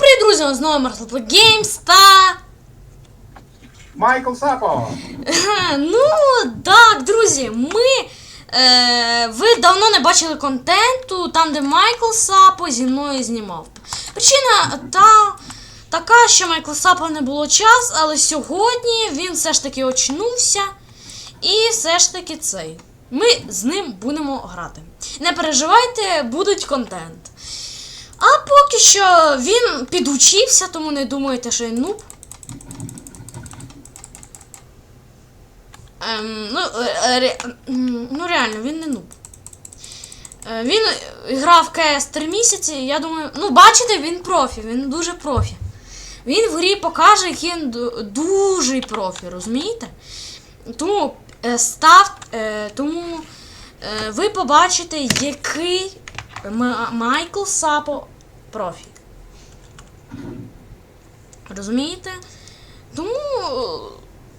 привіт, друзі! Знову Marvel Games та. Майкл Сапо! Ну, так, друзі, ми. Е, ви давно не бачили контенту, там, де Майкл Сапо зі мною знімав. Причина та, така, що Майкл Сапо не було час, але сьогодні він все ж таки очнувся. І все ж таки цей. Ми з ним будемо грати. Не переживайте, будуть контент. А поки що він підучився, тому не думайте, що він нуб. Ем, ну, е, ре- ну реально, він не нуб. Е, Він грав КС 3 місяці, я думаю, ну бачите, він профі, він дуже профі. Він в грі покаже, який він дуже профі, розумієте? Тому е, став, е, тому е, ви побачите, який Майкл Сапо профі. Розумієте? Тому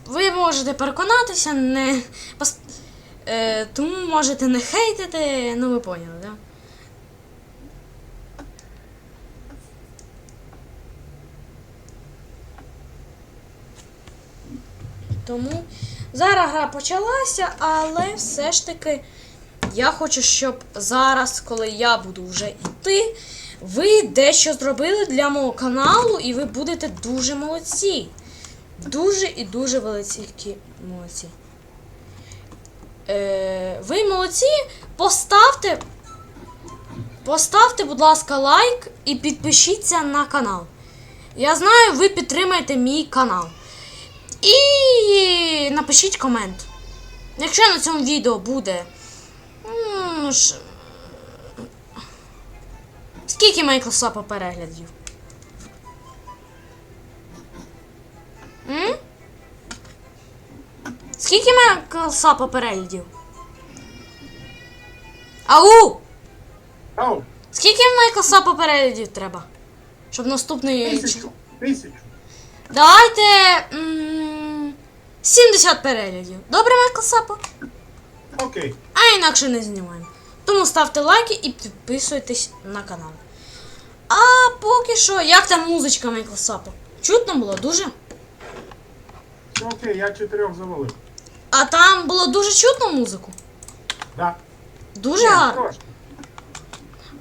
ви можете переконатися, не е, тому можете не хейтити, ну ви поняли, да? Тому зараз гра почалася, але все ж таки я хочу, щоб зараз, коли я буду вже йти, ви дещо зробили для мого каналу, і ви будете дуже молодці. Дуже і дуже великі молодці. Е, ви молодці. Поставте. Поставте, будь ласка, лайк і підпишіться на канал. Я знаю, ви підтримаєте мій канал. І напишіть комент. Якщо на цьому відео буде. Скільки Майкросопа переглядів? М? Скільки Майкросопа переглядів? Ау! Оу, Скільки Майкросопа переглядів треба? Щоб наступний. тисячу, тисячу. Давайте. м, 70 переглядів. Добре, Майкросопа? Окей. А інакше не знімаємо. Тому ставте лайки і підписуйтесь на канал. А поки що, як там музичка Майкросопа? Чутно було дуже? Все окей, я чотирьох завалив. А там було дуже чутно музику? Да. Дуже Ні, гарно. трошки.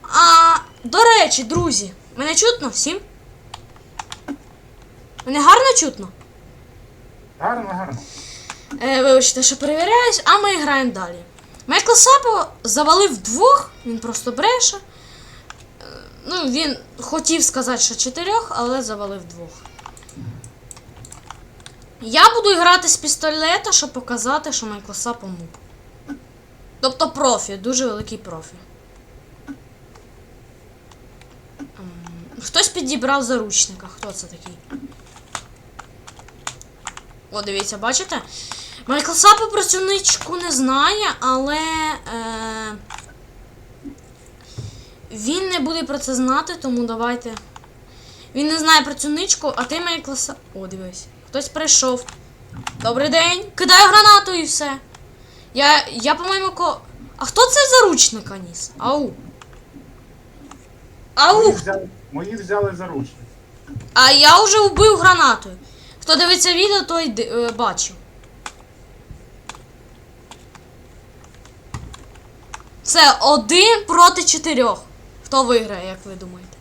А до речі, друзі, мене чутно всім? Мене гарно чутно? Гарно, гарно. Е, вибачте, що перевіряюсь, а ми граємо далі. Майкл Сапо завалив двох, він просто бреше. Ну, він хотів сказати, що чотирьох, але завалив двох. Я буду грати з пістолета, щоб показати, що Майкл Сапо нуб. Тобто профі, дуже великий профі. Хтось підібрав заручника. Хто це такий? О, дивіться, бачите? Майкл Сапо про цю ничку не знає, але е, він не буде про це знати, тому давайте. Він не знає про цю ничку, а ти Майкл Сапо. О, дивись. Хтось прийшов. Добрий день. Кидаю гранату і все. Я, я по-моєму, ко. А хто це заручника ніс? Ау. Мої Ау! взяли, мої взяли за ручки. А я вже вбив гранатою. Хто дивиться відео, той е, бачив. Це один проти чотирьох. Хто виграє, як ви думаєте?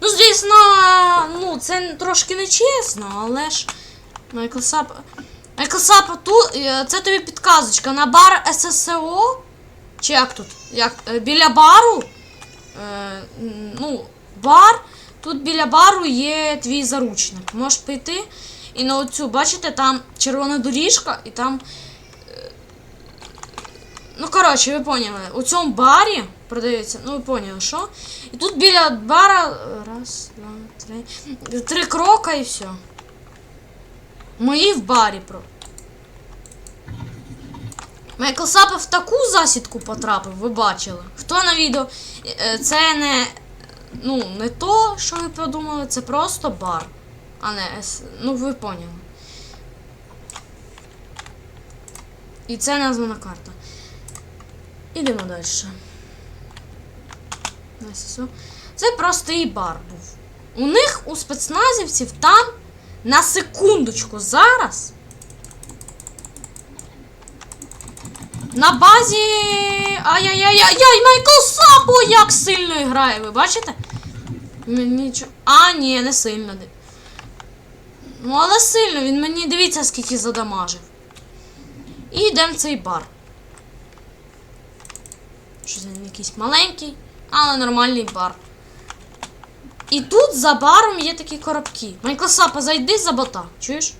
Ну, звісно, ну, це трошки нечесно, але ж. Майкл Сап. Майкл Сап, тут. е, Це тобі підказочка. На бар ССО. Чи як тут? Як, е, біля бару. Е, ну, бар. Тут біля бару є твій заручник. Можеш піти і на оцю, бачите, там червона доріжка, і там. е, Ну, коротше, ви поняли. У цьому барі продається, ну ви поняли, що? І тут біля бара. е, Раз, два, три. Три крока і все. Мої в барі про. Майкл Сапа в таку засідку потрапив, ви бачили. Хто на відео? Е, Це не. Ну, не то, що ви подумали, це просто бар. А не С. Ну, ви поняли. І це названа карта. Ідемо далі. Це простий бар був. У них у спецназівців там на секундочку зараз. На базі. Ай-яй-яй-яй, Майкл Сапо як сильно грає, ви бачите? Чо- А, ні, не сильно. Ну, але сильно, він мені дивіться, скільки задамажив. І йдемо в цей бар. Що він якийсь маленький, але нормальний бар. І тут за баром є такі коробки. Майкл Сапа, зайди за бота, чуєш?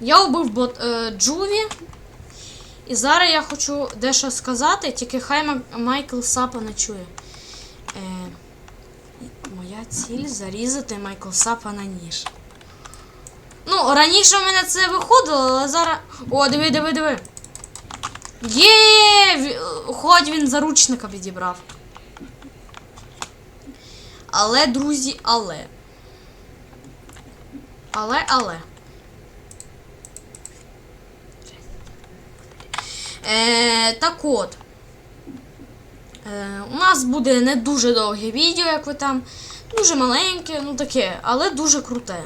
Я убив бот е, Джуві. І зараз я хочу дещо сказати, тільки хай Майкл Сапа не чує. Е, моя ціль зарізати Майкл Сапа на ніж. Ну, раніше в мене це виходило, але зараз. О, диви, диви, диви. Є! Хоч він заручника відібрав. Але, друзі, але. Але, але. Е, так от. Е, у нас буде не дуже довге відео, як ви там. Дуже маленьке, ну таке, але дуже круте.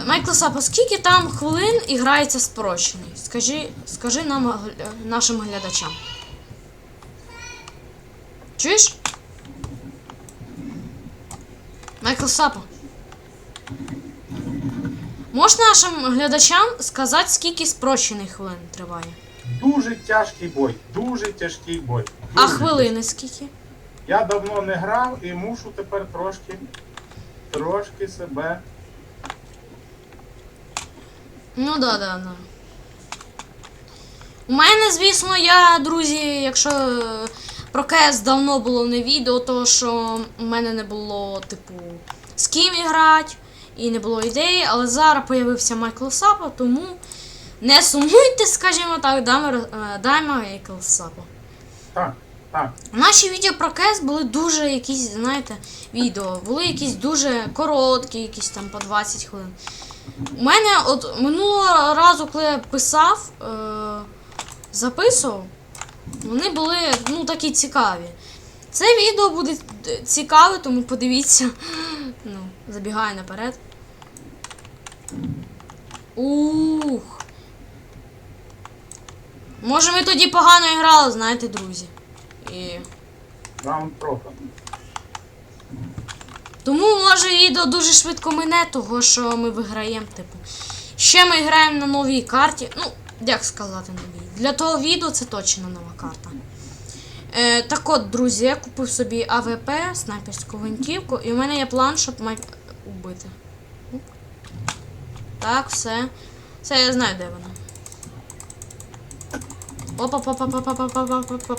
Е, Майкл Сапа, скільки там хвилин і грається спрощений? Скажи, скажи нам нашим глядачам. Чуєш? Майкл Сапа. Можеш нашим глядачам сказати, скільки спрощений хвилин триває? Дуже тяжкий бой. Дуже тяжкий бой. А Дуже. хвилини скільки? Я давно не грав і мушу тепер трошки. Трошки себе. Ну да, да, да. У мене, звісно, я, друзі, якщо е, про КС давно було не відео, то що у мене не було, типу, з ким грати, і не було ідеї, але зараз появився Майкл Сапа, тому не сумуйте, скажімо так, даймо, е, даймо Майкл Сапа. Так, так. Наші відео про КС були дуже якісь, знаєте, відео. Були якісь дуже короткі, якісь там по 20 хвилин. У мене от минулого разу, коли я писав, е- записував, вони були ну, такі цікаві. Це відео буде цікаве, тому подивіться. Ну, забігаю наперед. Ух. Може ми тоді погано грали, знаєте, друзі. І... Раунд трохи. Тому може відео дуже швидко мине, того що ми виграємо, типу. Ще ми граємо на новій карті. Ну, як сказати новій. Для того відео це точно нова карта. Е, так от, друзі, я купив собі АВП, снайперську гвинтівку, і в мене є план, щоб май... убити. Так, все. Все, я знаю, де вона. опа па па па па па па па па па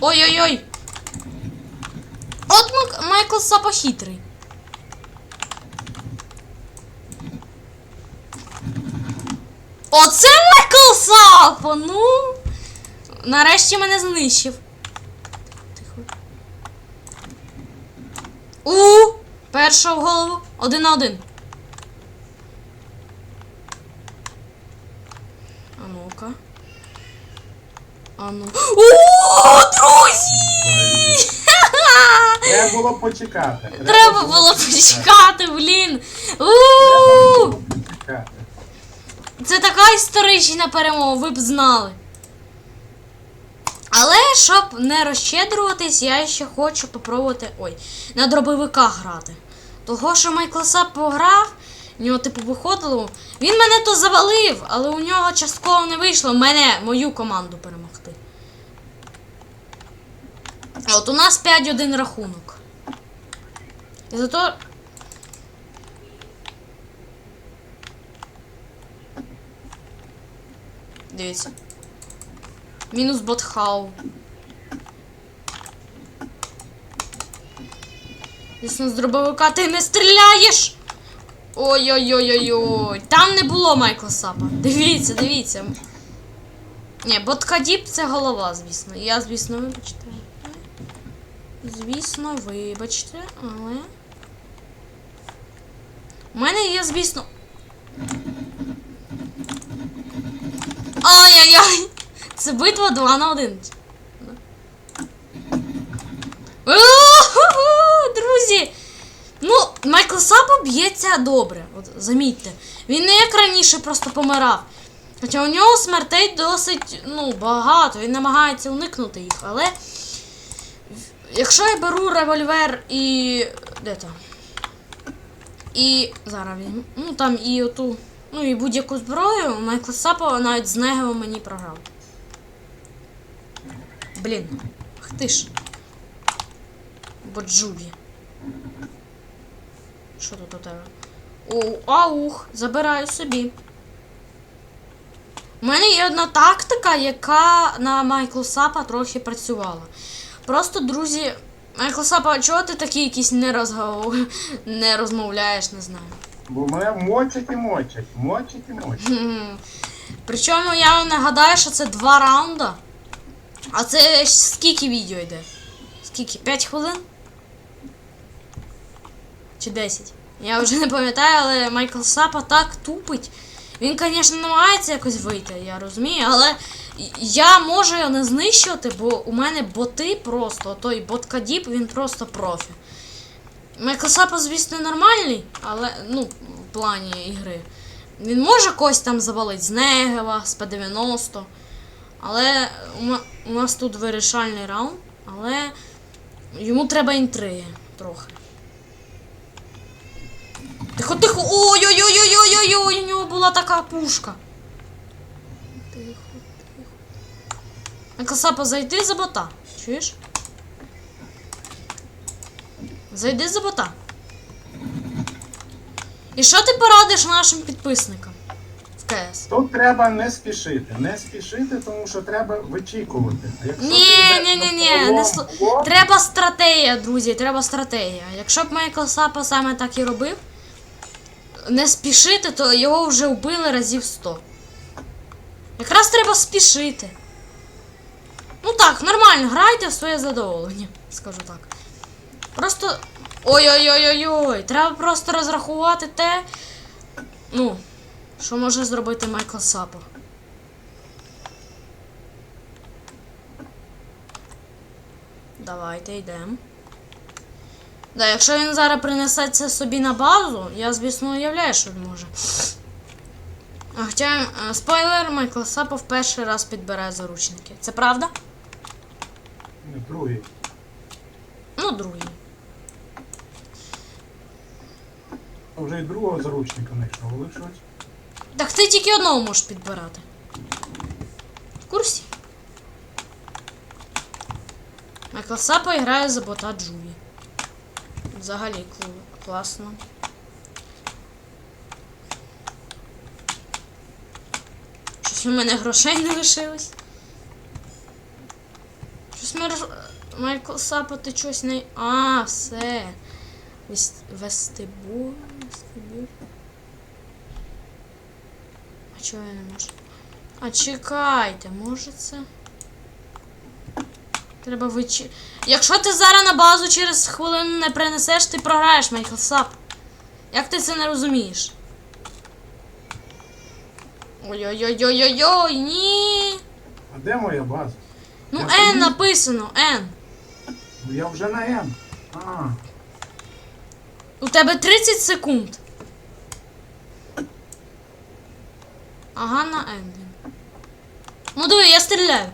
Ой-ой-ой! От Майкл Сапа хитрий. Оце Майкл Сапа! Ну. Нарешті мене знищив. Тихо. У! Перша в голову. Один на один. А ну-ка. А ну. О, друзі! Треба було почекати. Треба було почекати, блін. У! Треба було почекати. Це така історична перемога, ви б знали. Але щоб не розщедрюватись, я ще хочу попробувати. Ой, на дробовиках грати. Того, що Майкл Сап пограв, в нього типу виходило. Він мене то завалив, але у нього частково не вийшло мене, мою команду перемогти. А от у нас 5-1 рахунок. І зато. Дивіться. Мінус ботхау. Звісно, з дробовика ти не стріляєш! Ой-ой-ой-ой-ой. Там не було Майкла Сапа. Дивіться, дивіться. Ні, боткадіп це голова, звісно. Я, звісно, вибачте. Звісно, вибачте, але. У мене є, звісно. Ай-яй-яй! Це битва 2 на 1. У-ху-ху, Друзі! Ну, Майкл Сапа б'ється добре, от замітьте. Він не як раніше просто помирав. Хоча у нього смертей досить ну, багато, він намагається уникнути їх, але. Якщо я беру револьвер і. Де там? І. Зараз він. Ну там і оту. Ну і будь-яку зброю, Майкл Сапа навіть з Негевом мені програв. Блін. Ах ти ж. Боджубі. Що тут у тебе? О, аух, забираю собі. У мене є одна тактика, яка на Майкл Сапа трохи працювала. Просто, друзі, Майкл Сапа, чого ти такий якийсь не, розгов... не розмовляєш, не знаю. Бо мене мочать і мочать, мочать і мочать. Причому я вам нагадаю, що це два раунда. А це скільки відео йде? Скільки? 5 хвилин? Чи 10? Я вже не пам'ятаю, але Майкл Сапа так тупить. Він, звісно, намагається якось вийти, я розумію, але я можу його не знищувати, бо у мене боти просто, той боткадіп, він просто профі. Майкл звісно, нормальний, але, ну, в плані ігри. Він може когось там завалити з Негева, з П-90. Але у нас тут вирішальний раунд, але йому треба інтриги трохи. Тихо, тихо. Ой-ой-ой-ой-ой-ой, у нього була така пушка. Акасапа, зайди за бота. Чуєш? Зайди за бота. І що ти порадиш нашим підписникам в КС? Тут треба не спішити, не спішити, тому що треба вичікувати. Якщо Ні, ні, ні, ні, не о, Треба стратегія, друзі, треба стратегія. Якщо б Майкл Сапа саме так і робив, не спішити, то його вже вбили разів 100. Якраз треба спішити. Ну так, нормально, грайте в своє задоволення, скажу так. Просто. Ой-ой-ой-ой-ой. Треба просто розрахувати те. Ну, що може зробити Майкл Сапа. Давайте йдемо. Да, якщо він зараз принесе це собі на базу, я, звісно, уявляю, що він може. А Хоча, е, спойлер, Майкл Сапа в перший раз підбере заручники. Це правда? Другий. Ну, другий. Вже і другого заручника знайшов, але щось. Так ти тільки одного можеш підбирати. В курсі? Майкл Сапа грає за бота Джуві. Взагалі кл- класно. Щось у мене грошей не лишилось. Щось ми. Майкл Сапа, ти щось не. А, все. Вес... Вестибуль. Вестибуль. А чого я не можу? А чекайте, може це. Треба вичі. Якщо ти зараз на базу через хвилину не принесеш, ти програєш, Майкл Сап. Як ти це не розумієш? Ой-ой-ой-ой-ой-ой, ні. А де моя база? Ну Я N написано, N. Ну, Я вже на М. А, У тебе 30 секунд. Ага, на він. Ну диви, я стріляю.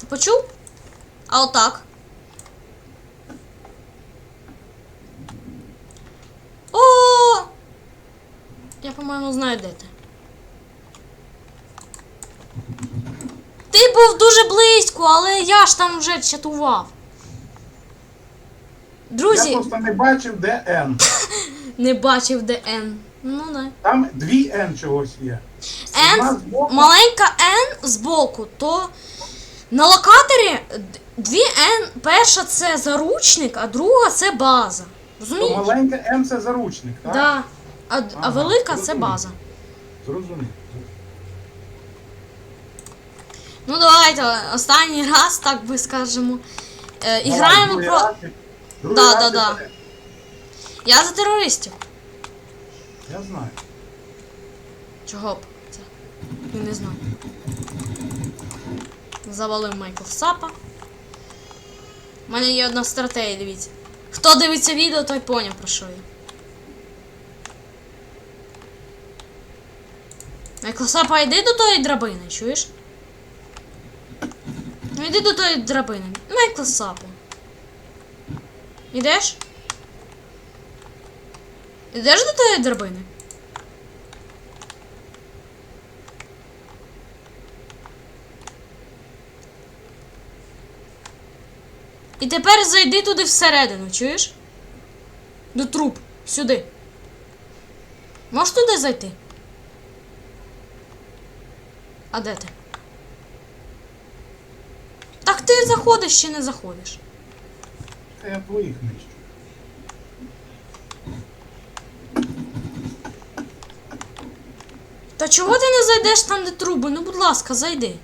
Ти почув? А отак. О! Я, по-моєму, знаю, де ти. Ти був дуже близько, але я ж там вже чатував. Друзі, я просто не бачив, де Н. не бачив, де N. Ну не. Там дві Н чогось є. N, збоку. маленька N збоку, то на локаторі дві N, перша це заручник, а друга це база. То маленька М це заручник, так? Да. А, д- а Ага, велика це база. Зрозумів. Ну давайте останній раз, так би скажемо. Е, і Давай, граємо другий про. Другий Да, раз да, да. Я за терористів. Я знаю. Чого б це? Я не знаю. Завалив Майкл Сапа. У мене є одна стратегія, дивіться. Хто дивиться відео, той поняв про що я. Майкл Сапа, йди до тої драбини, чуєш? Ну йди до тої драбини. Майкл Сапа. Ідеш? Ідеш до тої драбини? І тепер зайди туди всередину, чуєш? До труб. Сюди. Можеш туди зайти? А де ти? Так ти заходиш чи не заходиш? Та я твоїх нищу. Та чого ти не зайдеш там, де труби? Ну, будь ласка, зайди.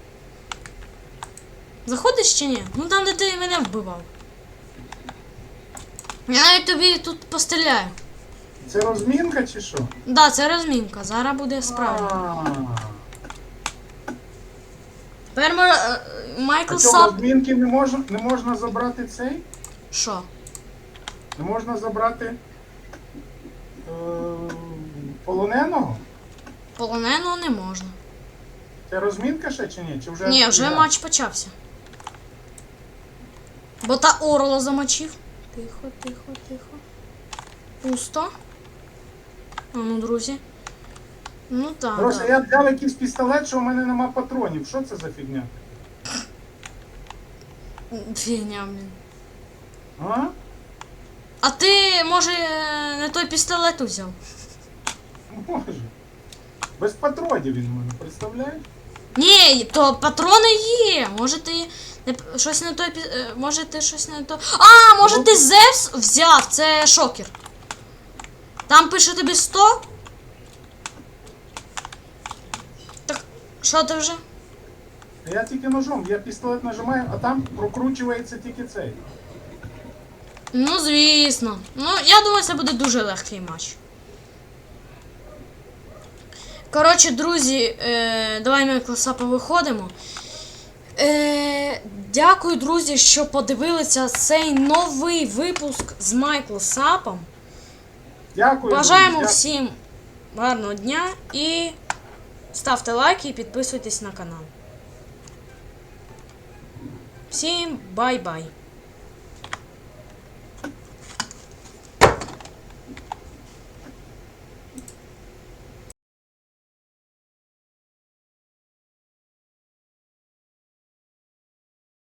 Заходиш чи ні? Ну там, де ти мене вбивав. Я навіть тобі тут постріляю. Це розмінка чи що? Да, це розмінка. Зараз буде справа. Тепер ми, е, Майкл А чого Сап. розмінки не можна, не можна забрати цей? Що? Не можна забрати е, полоненого? Полоненого не можна. Це розмінка ще чи ні? Чи вже Ні, вже гра? матч почався. Бо та Орло замочив. Тихо, тихо, тихо. Пусто. А ну, друзі. Ну так. Да. я взяв якийсь пістолет, що в мене нема патронів. Що це за фігня? Фігня, блін. А? А ти, може, не той пістолет взяв? Може. Без патронів він в мене, представляєш? Ні, то патрони є. Може ти не щось не той е, Може ти щось не то. А, може ти Зевс взяв, це шокер. Там пише тобі 100. Так, що ти вже? Я тільки ножом, я пістолет нажимаю, а там прокручується тільки цей. Ну, звісно. Ну, я думаю, це буде дуже легкий матч. Коротше, друзі, е, давай ми класапа виходимо. Е, дякую, друзі, що подивилися цей новий випуск з Майкл Сапом. Дякую. Бажаємо друзі, всім гарного дня і ставте лайки і підписуйтесь на канал. Всім бай-бай!